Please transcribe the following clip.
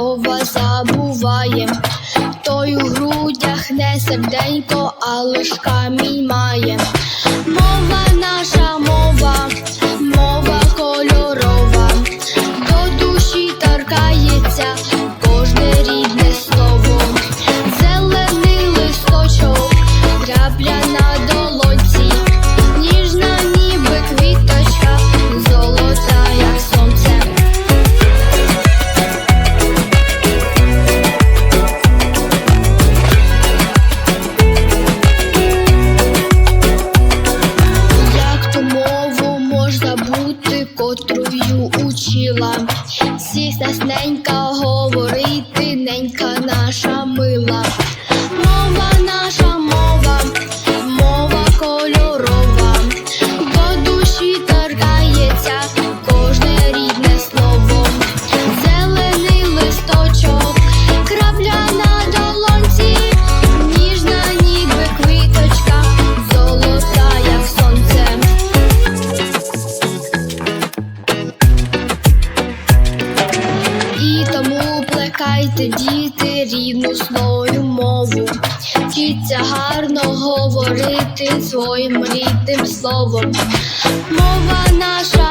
слова забуваєм, той у грудях не серденько, але ж камінь. Вивчайте діти рідну свою мову, вчіться гарно говорити своїм рідним словом. Мова наша.